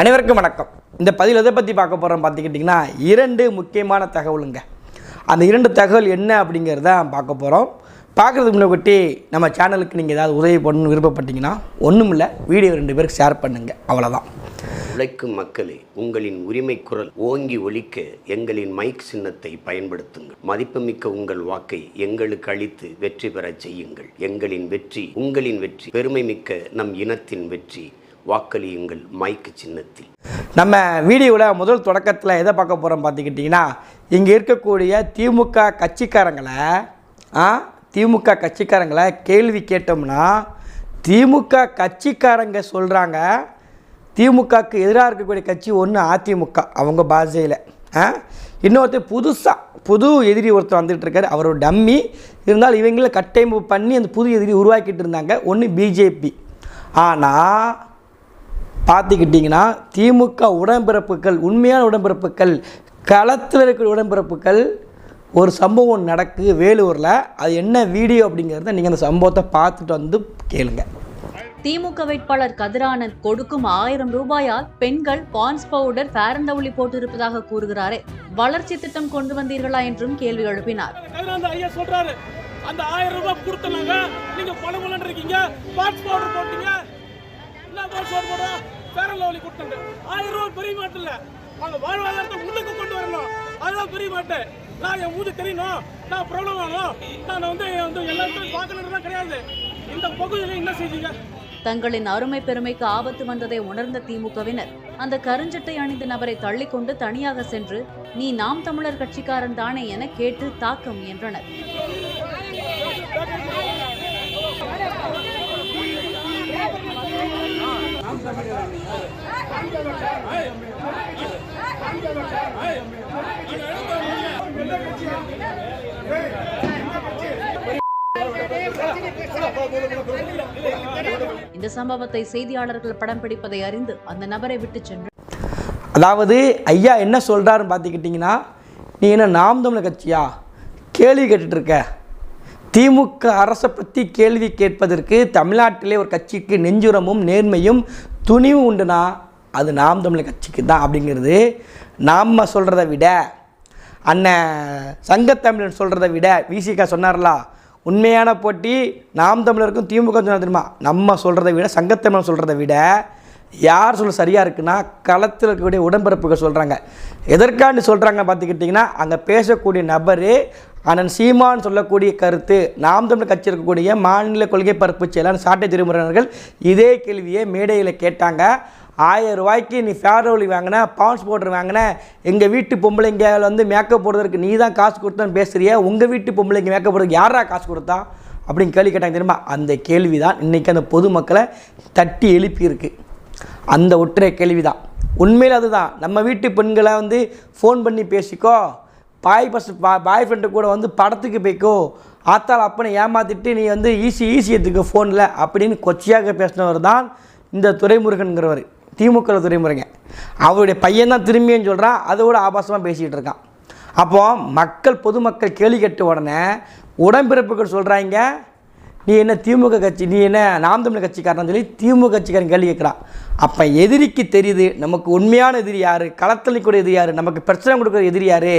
அனைவருக்கும் வணக்கம். இந்த பதிவில் எதை பற்றி பார்க்க போகிறோம் பார்த்துக்கிட்டிங்கன்னா இரண்டு முக்கியமான தகவலுங்க. அந்த இரண்டு தகவல் என்ன அப்படிங்கிறத பார்க்க போகிறோம் பார்க்குறதுக்கு முன்னாடி நம்ம சேனலுக்கு நீங்கள் ஏதாவது உதவி பண்ணணும்னு விருப்பப்பட்டீங்கன்னா ஒன்றும் இல்லை வீடியோ ரெண்டு பேருக்கு ஷேர் பண்ணுங்கள் அவ்வளோதான் உழைக்கும் மக்களே உங்களின் உரிமை குரல் ஓங்கி ஒலிக்க எங்களின் மைக் சின்னத்தை பயன்படுத்துங்கள். மதிப்புமிக்க உங்கள் வாக்கை எங்களுக்கு அளித்து வெற்றி பெறச் செய்யுங்கள். எங்களின் வெற்றி உங்களின் வெற்றி பெருமை மிக்க நம் இனத்தின் வெற்றி. வாக்களியுங்கள் மைக்கு சின்னத்தில். நம்ம வீடியோவில் முதல் தொடக்கத்தில் எதை பார்க்க போகிறோம் பார்த்துக்கிட்டிங்கன்னா இங்கே இருக்கக்கூடிய திமுக கட்சிக்காரங்களை திமுக கட்சிக்காரங்களை கேள்வி கேட்டோம்னா திமுக கட்சிக்காரங்க சொல்கிறாங்க திமுகக்கு எதிராக இருக்கக்கூடிய கட்சி ஒன்று அதிமுக அவங்க பாஷையில் ஆ. இன்னொருத்தர் புதுசாக புது எதிரி ஒருத்தர் வந்துட்டு இருக்காரு அவர் ஒரு டம்மி. இருந்தாலும் இவங்கள கட்டமைப்பு பண்ணி அந்த புது எதிரி உருவாக்கிட்டு இருந்தாங்க ஒன்று பிஜேபி. ஆனால் பார்த்துக்கிட்டிங்கன்னா திமுக உடன்பிறப்புகள் உண்மையான உடன்பிறப்புகள் களத்தில் இருக்கிற உடன்பிறப்புகள் ஒரு சம்பவம் நடக்கு வேலூரில். அது என்ன வீடியோ அப்படிங்கிறத நீங்கள் அந்த சம்பவத்தை பார்த்துட்டு வந்து கேளுங்க. திமுக வேட்பாளர் கதிரானந்த் கொடுக்கும் ஆயிரம் ரூபாயால் பெண்கள் Pond's powder Fair and Lovely போட்டு இருப்பதாக கூறுகிறாரே. வளர்ச்சி திட்டம் கொண்டு வந்தீர்களா என்றும் கேள்வி எழுப்பினார். கதிராந்த ஐயா சொல்றாரு அந்த ஆயிரம் ரூபாய் கொடுத்தனாங்க நீங்க பணம் இருக்கீங்க பாட்ஸ் பவுடர் போட்டீங்க. என்ன பாட்ஸ் பவுடர் போடுறோம் பேர லெவலி கொடுத்தாங்க ஆயிரம் ரூபாய் பெரிய மாட்டு அவங்க வாழ்வாதாரத்தை உள்ளுக்கு கொண்டு வரணும். அதுதான் பெரிய மாட்டு. நான் என் ஊது தெரியணும். நான் ப்ராப்ளம் ஆகணும். நான் வந்து வந்து எல்லாருக்கும் பார்க்கணுன்றதுலாம் கிடையாது. இந்த பகுதியில் என்ன செய்தீங்க? தங்களின் அருமை பெருமைக்கு ஆபத்து வந்ததை உணர்ந்த திமுகவினர் அந்த கருஞ்சட்டை அணிந்த நபரை தள்ளிக்கொண்டு தனியாக சென்று நீ நாம் தமிழர் கட்சிக்காரன் தானே என கேட்டு தாக்க முயன்றனர் இந்த சம்பவத்தை செய்தியாளர்கள் படம் பிடிப்பதை அறிந்து அந்த நபரை விட்டு சென்று அதாவது ஐயா என்ன சொல்கிறாருன்னு பார்த்துக்கிட்டிங்கன்னா நீ என்ன நாம் தமிழர் கட்சியா? கேள்வி கேட்டுட்டு இருக்க. திமுக அரசை பற்றி கேள்வி கேட்பதற்கு தமிழ்நாட்டிலே ஒரு கட்சிக்கு நெஞ்சுரமும் நேர்மையும் துணிவும் உண்டுனா அது நாம் தமிழர் கட்சிக்கு தான் அப்படிங்கிறது நாம் சொல்கிறத விட அண்ணன் சங்கத்தமிழன் சொல்கிறத விட விசிகா சொன்னார்லா உண்மையான போட்டி நாம் தமிழருக்கும் திமுக சொன்னா தெரியுமா? நம்ம சொல்கிறத விட சங்கத்தமிழன் சொல்கிறத விட யார் சொல்ல சரியாக இருக்குன்னா களத்தில் இருக்கக்கூடிய உடன்பிறப்புகள் சொல்கிறாங்க எதற்காண்டி சொல்கிறாங்க பார்த்துக்கிட்டிங்கன்னா அங்கே பேசக்கூடிய நபர் அண்ணன் சீமான் சொல்லக்கூடிய கருத்து நாம் தமிழ் கட்சி இருக்கக்கூடிய மாநில கொள்கை பரப்பு செயலாளர் சாட்டை திருமுறையினர்கள் இதே கேள்வியை மேடையில் கேட்டாங்க. ஆயிரம் ரூபாய்க்கு நீ ஃபேர் லவ்லி வாங்கின பான்ஸ் பவுடர் வாங்கின எங்கள் வீட்டு பொம்பளைங்க வந்து மேக்கப் போடுறதுக்கு நீ தான் காசு கொடுத்தான்னு பேசுகிறிய உங்கள் வீட்டு பொம்பளைங்க மேக்கப் போடுறதுக்கு யாரா காசு கொடுத்தா? அப்படின்னு கேள்வி கேட்டாங்க தெரியுமா? அந்த கேள்வி தான் இன்றைக்கி அந்த பொதுமக்களை தட்டி எழுப்பியிருக்கு அந்த ஒற்றை கேள்வி தான் உண்மையில் அதுதான். நம்ம வீட்டு பெண்களை வந்து ஃபோன் பண்ணி பேசிக்கோ பாய் பஸ் பாய் ஃப்ரெண்டு கூட வந்து படத்துக்கு போய்க்கோ. ஆத்தால் அப்பனை ஏமாற்றிட்டு நீ வந்து ஈஸி ஈஸி எடுத்துக்கோ ஃபோனில் அப்படின்னு கொச்சையாக பேசினவர் தான் இந்த துரைமுருகன்கிறவர். திமுக துரைமுருகன். அவருடைய பையன் தான் திரும்பின்னு சொல்கிறான் அதோட ஆபாசமாக பேசிகிட்டு இருக்கான். அப்போ மக்கள் பொதுமக்கள் கேள்வி கேட்ட உடனே உடன்பிறப்புகள் சொல்கிறாங்க நீ என்ன திமுக கட்சி நீ என்ன நாம் தமிழ் கட்சிக்காரன் சொல்லி திமுக கட்சிக்காரன் கேள்வி கேட்குறான். அப்போ எதிரிக்கு தெரியுது நமக்கு உண்மையான எதிரி யார்? களத்தில் எதிரி யார்? நமக்கு பிரச்சனை கொடுக்குற எதிரி யார்?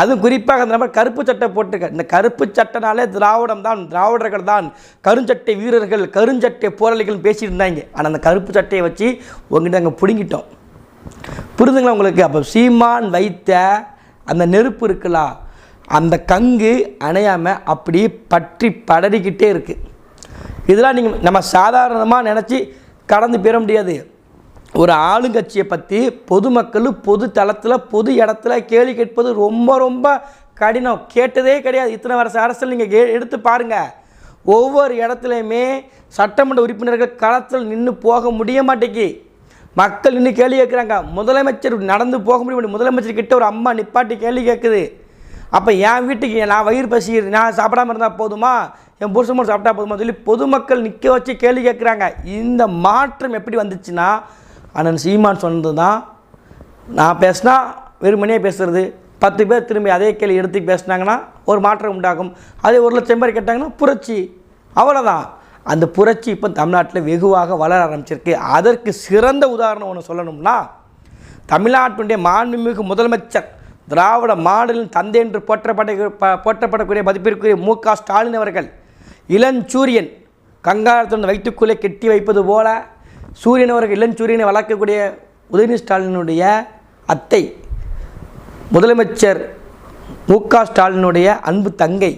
அதுவும் குறிப்பாக அந்த நபர் கருப்பு சட்டை போட்டிருக்க இந்த கருப்பு சட்டைனாலே திராவிடம் தான் திராவிடர்கள் தான் கருஞ்சட்டை வீரர்கள் கருஞ்சட்டை போராளிகள் பேசியிருந்தாங்க இருந்தாங்க. ஆனால் அந்த கருப்பு சட்டையை வச்சு உங்ககிட்ட அங்கே பிடுங்கிட்டோம். புரிதுங்களா உங்களுக்கு? அப்போ சீமான் வைத்த அந்த நெருப்பு இருக்குல்லா அந்த கங்கு அணையாமல் அப்படியே பற்றி படறிக்கிட்டே இருக்குது இதெல்லாம் நீங்கள் நம்ம சாதாரணமாக நினச்சி கடந்து பெற முடியாது. ஒரு ஆளுங்கட்சியை பற்றி பொதுமக்கள் பொது தளத்தில் பொது இடத்துல கேள்வி கேட்பது ரொம்ப ரொம்ப கடினம். கேட்டதே கிடையாது. இத்தனை வருஷ அரசியல் நீங்கள் எடுத்து பாருங்கள் ஒவ்வொரு இடத்துலையுமே சட்டமன்ற உறுப்பினர்கள் களத்தில் நின்று போக முடிய மாட்டேங்கி. மக்கள் நின்று கேள்வி கேட்குறாங்க. முதலமைச்சர் நடந்து போக முடியும் முதலமைச்சர் கிட்ட ஒரு அம்மா நிப்பாட்டி கேள்வி கேட்குது. அப்போ என் வீட்டுக்கு நான் வயிறு பசி நான் சாப்பிடாம இருந்தால் போதுமா? என் புருஷன் சாப்பிட்டா போதுமா சொல்லி பொதுமக்கள் நிற்க வச்சு கேள்வி கேட்குறாங்க. இந்த மாற்றம் எப்படி வந்துச்சுன்னா அண்ணன் சீமான் சொன்னது தான் நான் பேசினா வெறுமனே பேசுறது. பத்து பேர் திரும்பி அதே கேள்வி எடுத்து பேசுனாங்கன்னா ஒரு மாற்றம் உண்டாகும். அதே ஒரு லட்சம் பேர் கேட்டாங்கன்னா புரட்சி. அவ்வளோதான் அந்த புரட்சி இப்போ தமிழ்நாட்டில் வெகுவாக வளர ஆரம்பிச்சிருக்கு. அதற்கு சிறந்த உதாரணம் ஒன்று சொல்லணும்னா தமிழ்நாட்டினுடைய மாண்புமிகு முதலமைச்சர் திராவிட மாடலின் தந்தை என்று போற்றப்பட போற்றப்படக்கூடிய மதிப்பிற்குரிய மு க ஸ்டாலின் அவர்கள் இளஞ்சூரியன் கங்காரத்துடன் வயிற்றுக்குள்ளே கெட்டி வைப்பது போல சூரியன் அவர்கள் இளஞ்சூரியனை வளர்க்கக்கூடிய உதயநிதி ஸ்டாலினுடைய அத்தை முதலமைச்சர் மு க ஸ்டாலினுடைய அன்பு தங்கை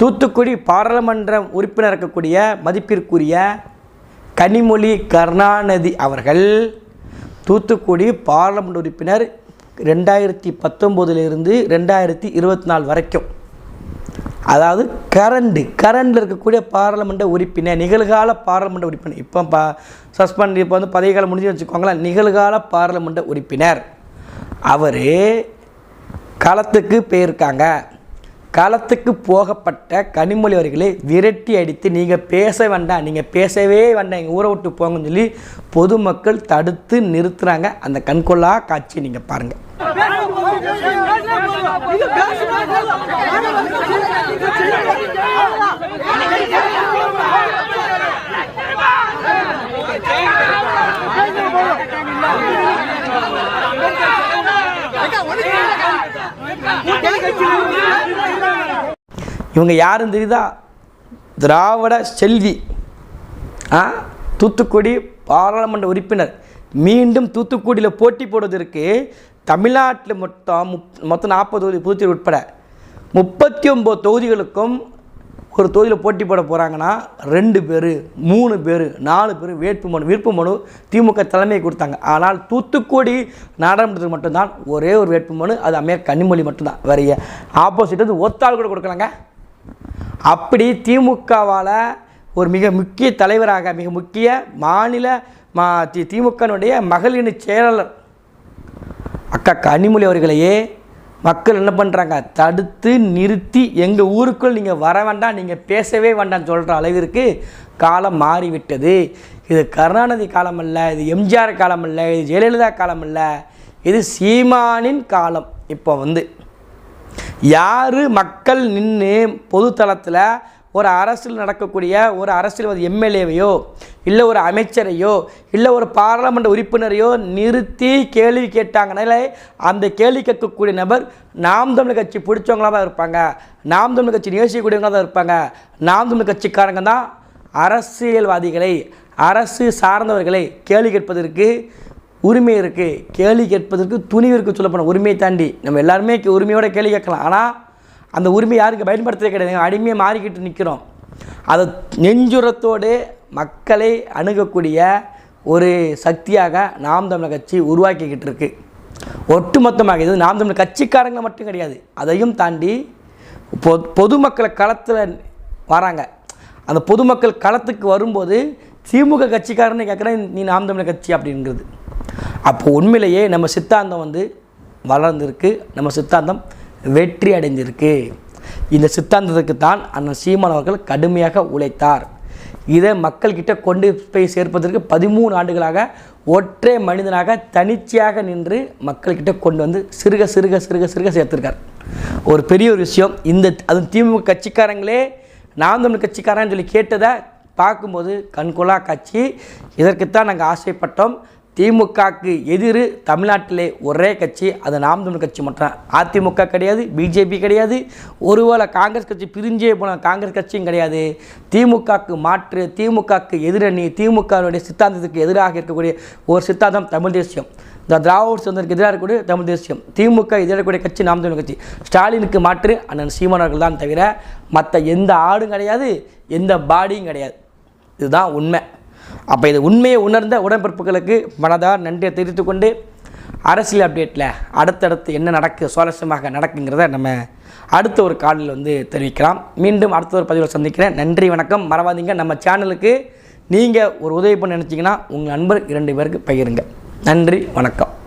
தூத்துக்குடி பாராளுமன்ற உறுப்பினர் இருக்கக்கூடிய மதிப்பிற்குரிய கனிமொழி கருணாநிதி அவர்கள் தூத்துக்குடி பாராளுமன்ற உறுப்பினர் ரெண்டாயிரத்தி பத்தொம்போதிலிருந்து ரெண்டாயிரத்தி இருபத்தி நாலு வரைக்கும். அதாவது கரண்டு கரண்டில் இருக்கக்கூடிய பாராளுமன்ற உறுப்பினர் நிகழ்கால பாராளுமன்ற உறுப்பினர். இப்போ பா சஸ்பெண்ட் இப்போ வந்து பதவிக்காலம் முடிஞ்சு வச்சுக்கோங்களேன் நிகழ்கால பாராளுமன்ற உறுப்பினர். அவர் களத்துக்கு போயிருக்காங்க. களத்துக்கு போகப்பட்ட கனிமொழி அவர்களை விரட்டி அடித்து நீங்கள் பேச வேண்டாம் நீங்கள் பேசவே வேண்டாம் எங்கள் ஊரை விட்டு போங்கன்னு சொல்லி பொதுமக்கள் தடுத்து நிறுத்துகிறாங்க அந்த கண்கொள்ளா காட்சியை நீங்கள் பாருங்கள் இவங்க யாரும் தெரியுதா? திராவிட செல்வி. ஆ? தூத்துக்குடி பாராளுமன்ற உறுப்பினர். மீண்டும் தூத்துக்குடியில் போட்டி போடுவதற்கு தமிழ்நாட்டில் மொத்தம் முப் மொத்தம் நாற்பது தொகுதி புதுச்சேரி உட்பட முப்பத்தி ஒம்பது தொகுதிகளுக்கும் ஒரு தொகுதியில் போட்டி போட போகிறாங்கன்னா ரெண்டு பேர் மூணு பேர் நாலு பேர் வேட்புமனு விருப்பமனு திமுக தலைமையை கொடுத்தாங்க. ஆனால் தூத்துக்குடி நாடாளுமன்றத்துக்கு மட்டும்தான் ஒரே ஒரு வேட்புமனு அது அம்மையார் கனிமொழி மட்டும்தான். வரைய ஆப்போசிட் வந்து ஒத்தாள் கூட கொடுக்கலாங்க. அப்படி திமுகவால் ஒரு மிக முக்கிய தலைவராக மிக முக்கிய மாநில மா தி திமுகனுடைய மகளிர் செயலாளர் அக்கா கனிமொழி அவர்களையே மக்கள் என்ன பண்ணுறாங்க தடுத்து நிறுத்தி எங்கள் ஊருக்குள் நீங்கள் வர வேண்டாம் நீங்கள் பேசவே வேண்டாம்னு சொல்கிற அளவிற்கு காலம் மாறிவிட்டது. இது கருணாநிதி காலம் அல்ல இது எம்ஜிஆர் காலம் அல்ல இது ஜெயலலிதா காலம் அல்ல இது சீமானின் காலம் இப்போ வந்து. யார் மக்கள் நின்று பொதுத்தளத்தில் ஒரு அரசில் நடக்கக்கூடிய ஒரு அரசியல்வாதி எம்எல்ஏவையோ இல்லை ஒரு அமைச்சரையோ இல்லை ஒரு பாராளுமன்ற உறுப்பினரையோ நிறுத்தி கேள்வி கேட்டாங்கனாலே அந்த கேள்வி கேட்கக்கூடிய நபர் நாம் தமிழ் கட்சி பிடிச்சவங்களாக தான் இருப்பாங்க. நாம் தமிழ் கட்சி நேசிக்கக்கூடியவங்களாக தான் இருப்பாங்க. நாம் தமிழ் கட்சிக்காரங்க தான் அரசியல்வாதிகளை அரசு சார்ந்தவர்களை கேள்வி கேட்பதற்கு உரிமை இருக்குது கேள்வி கேட்பதற்கு துணிவு இருக்குது சொல்லப்போன உரிமையை தாண்டி. நம்ம எல்லாருமே உரிமையோட கேள்வி கேட்கலாம். ஆனால் அந்த உரிமை யாருக்கு? பயன்படுத்தவே கிடையாது. அடிமையை மாறிக்கிட்டு நிற்கிறோம் அதை நெஞ்சுரத்தோடு மக்களை அணுகக்கூடிய ஒரு சக்தியாக நாம் தமிழர் கட்சி உருவாக்கிக்கிட்டு இருக்கு. ஒட்டுமொத்தமாக இது நாம் தமிழர் கட்சிக்காரங்க மட்டும் கிடையாது. அதையும் தாண்டி பொ பொதுமக்களை களத்தில் வராங்க. அந்த பொதுமக்கள் களத்துக்கு வரும்போது திமுக கட்சிக்காரன்னு கேட்குறேன் நீ நாம் தமிழர் கட்சி அப்படிங்கிறது. அப்போ உண்மையிலேயே நம்ம சித்தாந்தம் வந்து வளர்ந்துருக்கு. நம்ம சித்தாந்தம் வெற்றி அடைந்திருக்கு. இந்த சித்தாந்தத்துக்கு தான் அண்ணன் சீமான் அவர்கள் கடுமையாக உழைத்தார். இதை மக்கள்கிட்ட கொண்டு போய் சேர்ப்பதற்கு பதிமூணு ஆண்டுகளாக ஒற்றை மனிதனாக தனிச்சையாக நின்று மக்கள்கிட்ட கொண்டு வந்து சிறுக சிறுக சிறுக சிறுக சேர்த்துருக்கார். ஒரு பெரிய ஒரு விஷயம் இந்த அது திமுக கட்சிக்காரங்களே நாம் தமிழ் கட்சிக்காரன்னு சொல்லி கேட்டதை பார்க்கும்போது கண்கொள்ளா காட்சி. இதற்குத்தான் நாங்கள் ஆசைப்பட்டோம். திமுகக்கு எதிர் தமிழ்நாட்டிலே ஒரே கட்சி அது நாம் தமிழ் கட்சி மட்டும் அதிமுக கிடையாது பிஜேபி கிடையாது ஒருவேளை காங்கிரஸ் கட்சி பிரிஞ்சே போன காங்கிரஸ் கட்சியும் கிடையாது. திமுகக்கு மாற்று திமுகக்கு எதிரணி திமுகவுடைய சித்தாந்தத்துக்கு எதிராக இருக்கக்கூடிய ஒரு சித்தாந்தம் தமிழ் தேசியம். இந்த திராவிட சந்தருக்கு எதிராக இருக்கக்கூடிய தமிழ் தேசியம். திமுக எதிராக இருக்கக்கூடிய கட்சி நாம் தமிழ் கட்சி. ஸ்டாலினுக்கு மாற்று அண்ணன் சீமானவர்கள் தான் தவிர மற்ற எந்த ஆடும் கிடையாது எந்த பாடியும் கிடையாது. இதுதான் உண்மை. அப்போ இது உண்மையை உணர்ந்த உடன்பிறப்புகளுக்கு மனதார் நன்றியை தெரிவித்துக் கொண்டு அரசியல் அப்டேட்டில் அடுத்தடுத்து என்ன நடக்கு சுவாரஸ்யமாக நடக்குங்கிறத நம்ம அடுத்த ஒரு காலில் வந்து தெரிவிக்கலாம். மீண்டும் அடுத்த ஒரு பதிவில் சந்திக்கிறேன். நன்றி வணக்கம். மறவாதீங்க. நம்ம சேனலுக்கு நீங்கள் ஒரு உதவி பண்ண நினச்சிங்கன்னா உங்கள் நண்பர் இரண்டு பேருக்கு பகிருங்க. நன்றி வணக்கம்.